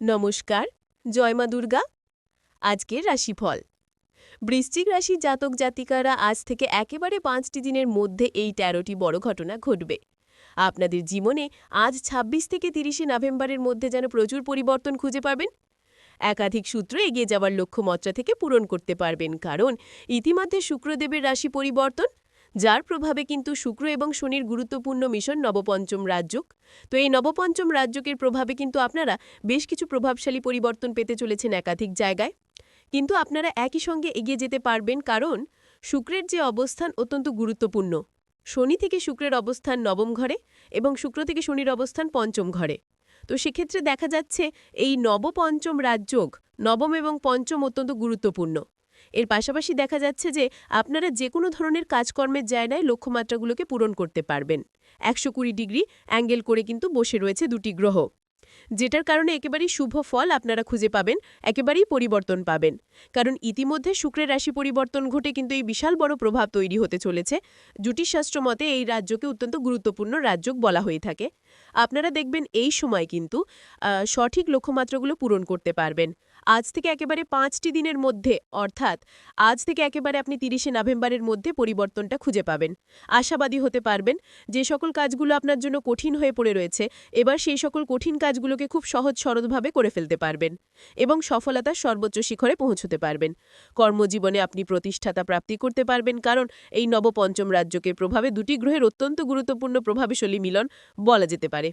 নমস্কার, জয় মা দুর্গা। আজকের রাশিফল। বৃশ্চিক রাশি জাতক জাতিকারা আজ থেকে একেবারে পাঁচটি দিনের মধ্যে এই তেরোটি বড় ঘটনা ঘটবে। আপনাদের জীবনে আজ ২৬ থেকে তিরিশে নভেম্বরের মধ্যে যেন প্রচুর পরিবর্তন খুঁজে পাবেন। একাধিক সূত্র এগিয়ে যাওয়ার লক্ষ্যমাত্রা থেকে পূরণ করতে পারবেন, কারণ ইতিমধ্যে শুক্রদেবের রাশি পরিবর্তন যার প্রভাবে কিন্তু শুক্র এবং শনির গুরুত্বপূর্ণ মিশন নবপঞ্চম রাজ্যক তো এই নবপঞ্চম রাজ্যকের প্রভাবে কিন্তু আপনারা বেশ কিছু প্রভাবশালী পরিবর্তন পেতে চলেছেন একাধিক জায়গায়। কিন্তু আপনারা একই সঙ্গে এগিয়ে যেতে পারবেন কারণ শুক্রের যে অবস্থান অত্যন্ত গুরুত্বপূর্ণ। শনি থেকে শুক্রের অবস্থান নবম ঘরে এবং শুক্র থেকে শনির অবস্থান পঞ্চম ঘরে। তো সেক্ষেত্রে দেখা যাচ্ছে এই নবপঞ্চম রাজযোগ নবম এবং পঞ্চম অত্যন্ত গুরুত্বপূর্ণ। এর পাশাপাশি দেখা যাচ্ছে যে আপনারা যে কোনো ধরনের কাজকর্মের জায়গায় লক্ষ্যমাত্রাগুলোকে পূরণ করতে পারবেন। একশো কুড়ি ডিগ্রি অ্যাঙ্গেল করে কিন্তু বসে রয়েছে দুটি গ্রহ। যেটার কারণে একেবারেই শুভ ফল আপনারা খুঁজে পাবেন, একেবারেই পরিবর্তন পাবেন। কারণ ইতিমধ্যে শুক্রের রাশি পরিবর্তন ঘটে কিন্তু এই বিশাল বড় প্রভাব তৈরি হতে চলেছে। জ্যোতিষশাস্ত্র মতে এই রাজ্যকে অত্যন্ত গুরুত্বপূর্ণ রাজ্য বলা হয়ে থাকে। আপনারা দেখবেন এই সময় কিন্তু সঠিক লক্ষ্যমাত্রাগুলো পূরণ করতে পারবেন। আজ থেকে একেবারে পাঁচটি দিনের মধ্যে, অর্থাৎ আজ থেকে একেবারে আপনি তিরিশে নভেম্বরের মধ্যে পরিবর্তনটা খুঁজে পাবেন। আশাবাদী হতে পারবেন যে সকল কাজগুলো আপনার জন্য কঠিন হয়ে পড়ে রয়েছে, এবার সেই সকল কঠিন কাজগুলোকে খুব সহজ সরলভাবে করে ফেলতে পারবেন এবং সফলতার সর্বোচ্চ শিখরে পৌঁছতে পারবেন। কর্মজীবনে আপনি প্রতিষ্ঠাতা প্রাপ্তি করতে পারবেন, কারণ এই নবপঞ্চম রাজ্যকে প্রভাবে দুটি গ্রহের অত্যন্ত গুরুত্বপূর্ণ প্রভাবশালী মিলন বলা যেতে পারে।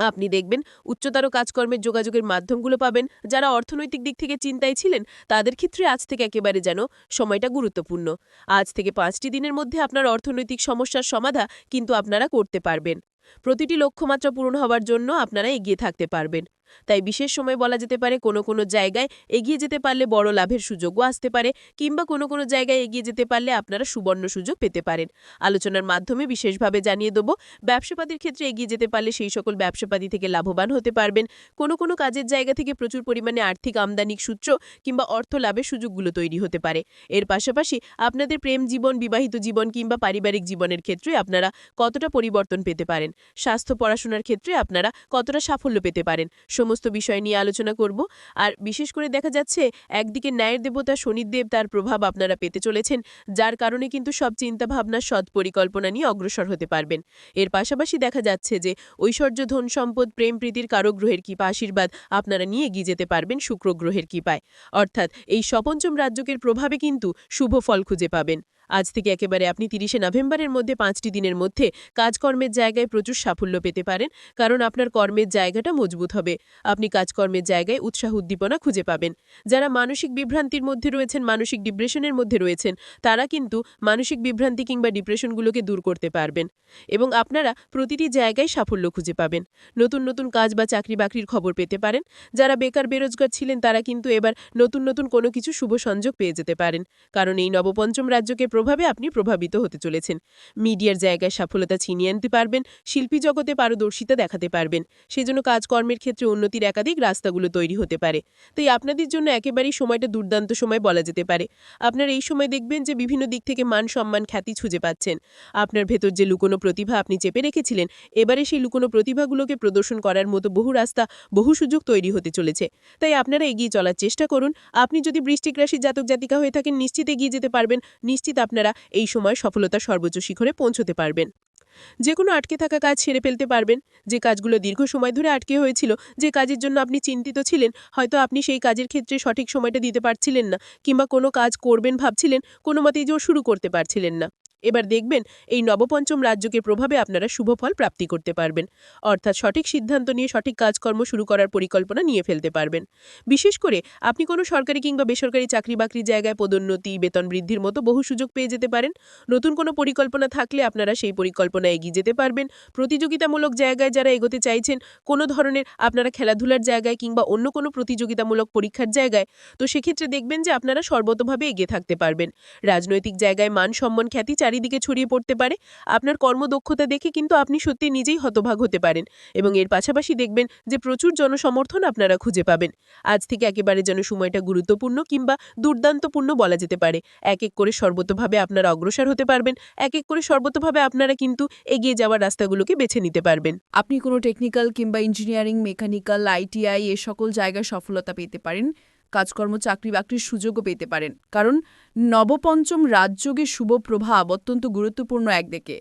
আপনি দেখবেন উচ্চতর কাজকর্মের যোগাযোগের মাধ্যমগুলো পাবেন। যারা অর্থনৈতিক দিক থেকে চিন্তায় ছিলেন, তাদের ক্ষেত্রে আজ থেকে একেবারে যেন সময়টা গুরুত্বপূর্ণ। আজ থেকে পাঁচটি দিনের মধ্যে আপনার অর্থনৈতিক সমস্যার সমাধা কিন্তু আপনারা করতে পারবেন। প্রতিটি লক্ষ্যমাত্রা পূরণ হওয়ার জন্য আপনারা এগিয়ে থাকতে পারবেন। তাই বিশেষ সময় বলা যেতে পারে কোনো কোনো জায়গায় এগিয়ে যেতে পারলে বড় লাভের সুযোগও আসতে পারে, কিংবা কোনো কোনো জায়গায় এগিয়ে যেতে পারলে আপনারা সুবর্ণ সুযোগ পেতে পারেন। আলোচনার মাধ্যমে বিশেষভাবে জানিয়ে দেব, ব্যবসাপাতির ক্ষেত্রে এগিয়ে যেতে পারলে সেই সকল ব্যবসাপাতি থেকে লাভবান হতে পারবেন। কোনো কোনো কাজের জায়গা থেকে প্রচুর পরিমাণে আর্থিক আমদানিক সূত্র কিংবা অর্থ লাভের সুযোগগুলো তৈরি হতে পারে। এর পাশাপাশি আপনাদের প্রেম জীবন, বিবাহিত জীবন কিংবা পারিবারিক জীবনের ক্ষেত্রে আপনারা কতটা পরিবর্তন পেতে পারেন? স্বাস্থ্য, পড়াশোনার ক্ষেত্রে আপনারা কতটা সাফল্য পেতে পারেন? সমস্ত বিষয় নিয়ে আলোচনা করব। আর বিশেষ করে দেখা যাচ্ছে, একদিকে ন্যায়ের দেবতা শনিদেব তার প্রভাব আপনারা পেতে চলেছেন, যার কারণে কিন্তু সব চিন্তাভাবনা সৎ পরিকল্পনা নিয়ে অগ্রসর হতে পারবেন। এর পাশাপাশি দেখা যাচ্ছে যে, ঐশ্বর্য ধন সম্পদ, প্রেম প্রীতির কারক গ্রহের কৃপা, আশীর্বাদ আপনারা নিয়ে এগিয়ে যেতে পারবেন শুক্র গ্রহের কৃপায়। অর্থাৎ এই সপঞ্চম রাজ্যকের প্রভাবে কিন্তু শুভ ফল খুঁজে পাবেন। আজ থেকে একেবারে আপনি তিরিশে নভেম্বরের মধ্যে পাঁচটি দিনের মধ্যে কাজকর্মের জায়গায় প্রচুর সাফল্য পেতে পারেন, কারণ আপনার কর্মের জায়গাটা মজবুত হবে। আপনি কাজকর্মের জায়গায় উৎসাহ উদ্দীপনা খুঁজে পাবেন। যারা মানসিক বিভ্রান্তির মধ্যে রয়েছেন, মানসিক ডিপ্রেশনের মধ্যে রয়েছেন, তারা কিন্তু মানসিক বিভ্রান্তি কিংবা ডিপ্রেশনগুলোকে দূর করতে পারবেন এবং আপনারা প্রতিটি জায়গায় সাফল্য খুঁজে পাবেন। নতুন নতুন কাজ বা চাকরি বাকরির খবর পেতে পারেন। যারা বেকার, বেরোজগার ছিলেন, তারা কিন্তু এবার নতুন নতুন কোনো কিছু শুভ সংযোগ পেয়ে যেতে পারেন। কারণ এই নবপঞ্চম রাজ্যকে প্রভাবে আপনি প্রভাবিত হতে চলেছেন। মিডিয়ার জায়গায় সফলতা ছিনিয়ে আনতে পারবেন, শিল্পী জগতে পারদর্শিতা দেখাতে পারবেন। সেজন্য কাজকর্মের ক্ষেত্রে উন্নতির একাধিক রাস্তাগুলো তৈরি হতে পারে। তাই আপনাদের জন্য একেবারেই সময়টা দুর্দান্ত সময় বলা যেতে পারে। আপনার এই সময় দেখবেন যে বিভিন্ন দিক থেকে মান সম্মান খ্যাতি খুঁজে পাচ্ছেন। আপনার ভেতর যে লুকোনো প্রতিভা আপনি চেপে রেখেছিলেন, এবারে সেই লুকোনো প্রতিভাগুলোকে প্রদর্শন করার মতো বহু রাস্তা, বহু সুযোগ তৈরি হতে চলেছে। তাই আপনারা এগিয়ে চলার চেষ্টা করুন। আপনি যদি বৃষ্টিক রাশির জাতক জাতিকা হয়ে থাকেন, নিশ্চিত এগিয়ে যেতে পারবেন। নিশ্চিত আপনারা এই সময় সফলতা সর্বোচ্চ শিখরে পৌঁছতে পারবেন। যে কোনো আটকে থাকা কাজ ছেড়ে ফেলতে পারবেন। যে কাজগুলো দীর্ঘ সময় ধরে আটকে হয়েছিল, যে কাজের জন্য আপনি চিন্তিত ছিলেন, হয়তো আপনি সেই কাজের ক্ষেত্রে সঠিক সময়টা দিতে পারছিলেন না, কিংবা কোনো কাজ করবেন ভাবছিলেন, কোনো মতেই জোর শুরু করতে পারছিলেন না। এবার দেখবেন এই নবপঞ্চম রাজ্যকে প্রভাবে আপনারা শুভফল প্রাপ্তি করতে পারবেন। অর্থাৎ সঠিক সিদ্ধান্ত নিয়ে সঠিক কাজকর্ম শুরু করার পরিকল্পনা নিয়ে ফেলতে পারবেন। বিশেষ করে আপনি কোনো সরকারি কিংবা বেসরকারি চাকরি বাকরি জায়গায় পদোন্নতি, বেতন বৃদ্ধির মতো বহু সুযোগ পেয়ে যেতে পারেন। নতুন কোনো পরিকল্পনা থাকলে আপনারা সেই পরিকল্পনা এগিয়ে যেতে পারবেন। প্রতিযোগিতামূলক জায়গায় যারা এগোতে চাইছেন, কোনো ধরনের আপনারা খেলাধুলার জায়গায় কিংবা অন্য কোনো প্রতিযোগিতামূলক পরীক্ষার জায়গায়, তো সেক্ষেত্রে দেখবেন যে আপনারা সর্বতভাবে এগিয়ে থাকতে পারবেন। রাজনৈতিক জায়গায় মান সম্মান খ্যাতি চারিদিকে ছড়িয়ে পড়তে পারে। আপনার কর্মদক্ষতা দেখে কিন্তু আপনি সত্যি নিজেই হতভাগ হতে পারেন এবং এর পাশাপাশি দেখবেন যে প্রচুর জনসমর্থন আপনারা খুঁজে পাবেন। আজ থেকে একেবারে যেন সময়টা গুরুত্বপূর্ণ কিংবা দুর্দান্তপূর্ণ বলা যেতে পারে। এক এক করে সর্বতভাবে আপনারা অগ্রসর হতে পারবেন, এক এক করে সর্বতভাবে আপনারা কিন্তু এগিয়ে যাওয়ার রাস্তাগুলোকে বেছে নিতে পারবেন। আপনি কোনো টেকনিক্যাল কিংবা ইঞ্জিনিয়ারিং মেকানিক্যাল আইটিআই এ সকল জায়গায় সফলতা পেতে পারেন। কাজকর্ম চাকরি বাকরির সুযোগও পেতে পারেন। কারণ নবপঞ্চম রাজযোগের শুভ প্রভাব অত্যন্ত গুরুত্বপূর্ণ একদিকে।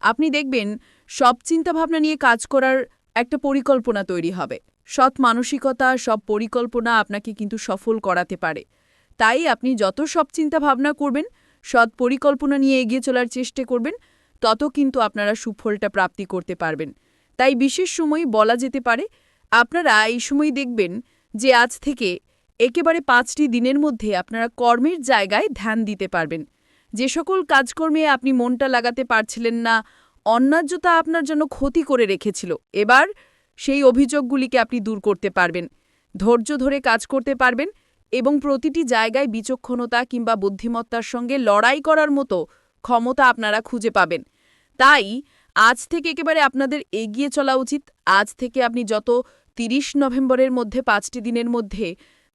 আপনি দেখবেন সব চিন্তাভাবনা নিয়ে কাজ করার একটা পরিকল্পনা তৈরি হবে। সৎ মানসিকতা, সব পরিকল্পনা আপনাকে কিন্তু সফল করাতে পারে। তাই আপনি যত সব চিন্তা ভাবনা করবেন, সৎ পরিকল্পনা নিয়ে এগিয়ে চলার চেষ্টা করবেন, তত কিন্তু আপনারা সুফলটা প্রাপ্তি করতে পারবেন। তাই বিশেষ সময় বলা যেতে পারে, আপনারা এই সময় দেখবেন যে আজ থেকে একেবারে পাঁচটি দিনের মধ্যে আপনারা কর্মের জায়গায় ধ্যান দিতে পারবেন। যে সকল কাজকর্মে আপনি মনটা লাগাতে পারছিলেন না, অন্যায্যতা আপনার জন্য ক্ষতি করে রেখেছিল, এবার সেই অভিযোগগুলিকে আপনি দূর করতে পারবেন, ধৈর্য ধরে কাজ করতে পারবেন এবং প্রতিটি জায়গায় বিচক্ষণতা কিংবা বুদ্ধিমত্তার সঙ্গে লড়াই করার মতো ক্ষমতা আপনারা খুঁজে পাবেন। তাই আজ থেকে একেবারে আপনাদের এগিয়ে চলা উচিত। আজ থেকে আপনি যত তিরিশ নভেম্বরের মধ্যে, পাঁচটি দিনের মধ্যে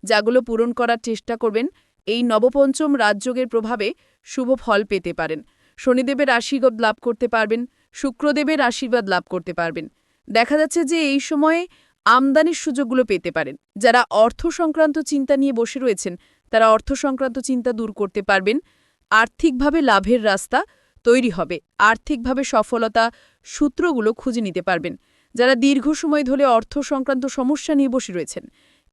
যাগুলো পূরণ করার চেষ্টা করবেন, এই নবপঞ্চম রাজযোগের প্রভাবে শুভ ফল পেতে পারেন। শনিদেবের আশীর্বাদ লাভ করতে পারবেন, শুক্রদেবের আশীর্বাদ লাভ করতে পারবেন। দেখা যাচ্ছে যে এই সময়ে আমদানির সুযোগগুলো পেতে পারেন। যারা অর্থ সংক্রান্ত চিন্তা নিয়ে বসে রয়েছেন, তারা অর্থ সংক্রান্ত চিন্তা দূর করতে পারবেন। আর্থিকভাবে লাভের রাস্তা তৈরি হবে। আর্থিকভাবে সফলতা সূত্রগুলো খুঁজে নিতে পারবেন। যারা দীর্ঘ সময় ধরে অর্থ সংক্রান্ত সমস্যা নিয়ে বসে রয়েছেন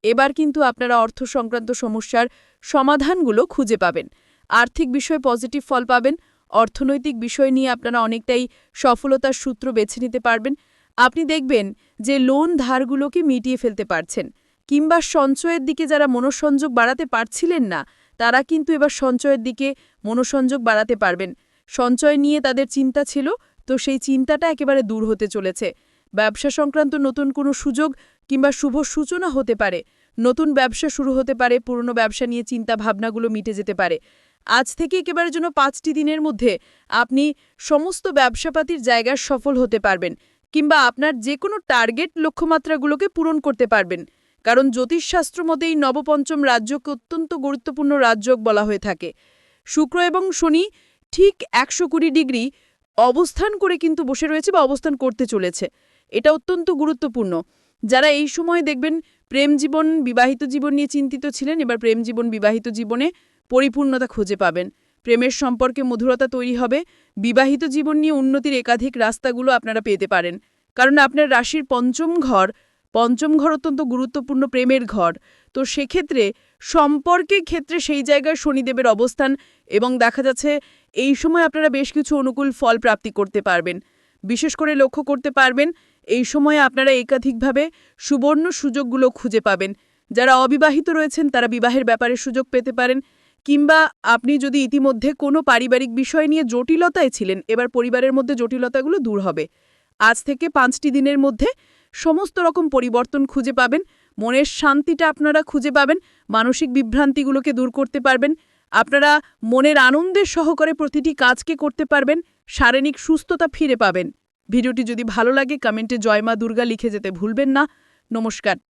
এবার কিন্তু আপনারা অর্থ সংক্রান্ত সমস্যার সমাধানগুলো খুঁজে পাবেন। আর্থিক বিষয়ে পজিটিভ ফল পাবেন, অর্থনৈতিক বিষয় নিয়ে আপনারা অনেকটাই সফলতার সূত্র বেছে নিতে পারবেন। আপনি দেখবেন যে লোন ধারগুলোকে মিটিয়ে ফেলতে পারছেন, কিংবা সঞ্চয়ের দিকে যারা মনোসংযোগ বাড়াতে পারছিলেন না, তারা কিন্তু এবার সঞ্চয়ের দিকে মনোসংযোগ বাড়াতে পারবেন। সঞ্চয় নিয়ে তাদের চিন্তা ছিল, তো সেই চিন্তাটা একেবারে দূর হতে চলেছে। ব্যবসা সংক্রান্ত নতুন কোনো সুযোগ কিংবা শুভ সূচনা হতে পারে। নতুন ব্যবসা শুরু হতে পারে, পুরনো ব্যবসা নিয়ে চিন্তা ভাবনাগুলো মিটে যেতে পারে। আজ থেকে একেবারে জন্য পাঁচটি দিনের মধ্যে আপনি সমস্ত ব্যবসাপাতির জায়গায় সফল হতে পারবেন কিংবা আপনার যে কোনো টার্গেট লক্ষ্যমাত্রাগুলোকে পূরণ করতে পারবেন। কারণ জ্যোতিষশাস্ত্র মতে এই নবপঞ্চম রাজ্যকে অত্যন্ত গুরুত্বপূর্ণ রাজযোগ বলা হয়ে থাকে। শুক্র এবং শনি ঠিক একশো কুড়ি ডিগ্রি অবস্থান করে কিন্তু বসে রয়েছে বা অবস্থান করতে চলেছে। এটা অত্যন্ত গুরুত্বপূর্ণ। যারা এই সময় দেখবেন প্রেম জীবন, বিবাহিত জীবন নিয়ে চিন্তিত ছিলেন, এবার প্রেম জীবন, বিবাহিত জীবনে পরিপূর্ণতা খুঁজে পাবেন। প্রেমের সম্পর্কে মধুরতা তৈরি হবে। বিবাহিত জীবন নিয়ে উন্নতির একাধিক রাস্তাগুলো আপনারা পেতে পারেন। কারণ আপনার রাশির পঞ্চম ঘর পঞ্চম ঘর অত্যন্ত গুরুত্বপূর্ণ প্রেমের ঘর। তো সেক্ষেত্রে সম্পর্কের ক্ষেত্রে সেই জায়গায় শনিদেবের অবস্থান এবং দেখা যাচ্ছে এই সময় আপনারা বেশ কিছু অনুকূল ফল প্রাপ্তি করতে পারবেন। বিশেষ করে লক্ষ্য করতে পারবেন এই সময়ে আপনারা একাধিকভাবে সুবর্ণ সুযোগগুলো খুঁজে পাবেন। যারা অবিবাহিত রয়েছেন, তারা বিবাহের ব্যাপারে সুযোগ পেতে পারেন। কিংবা আপনি যদি ইতিমধ্যে কোনো পারিবারিক বিষয় নিয়ে জটিলতায় ছিলেন, এবার পরিবারের মধ্যে জটিলতাগুলো দূর হবে। আজ থেকে পাঁচটি দিনের মধ্যে সমস্ত রকম পরিবর্তন খুঁজে পাবেন। মনের শান্তিটা আপনারা খুঁজে পাবেন। মানসিক বিভ্রান্তিগুলোকে দূর করতে পারবেন। আপনারা মনের আনন্দের সহকারে প্রতিটি কাজকে করতে পারবেন। শারীরিক সুস্থতা ফিরে পাবেন। ভিডিওটি যদি ভালো লাগে কমেন্টে জয়মা দুর্গা লিখে যেতে ভুলবেন না। নমস্কার।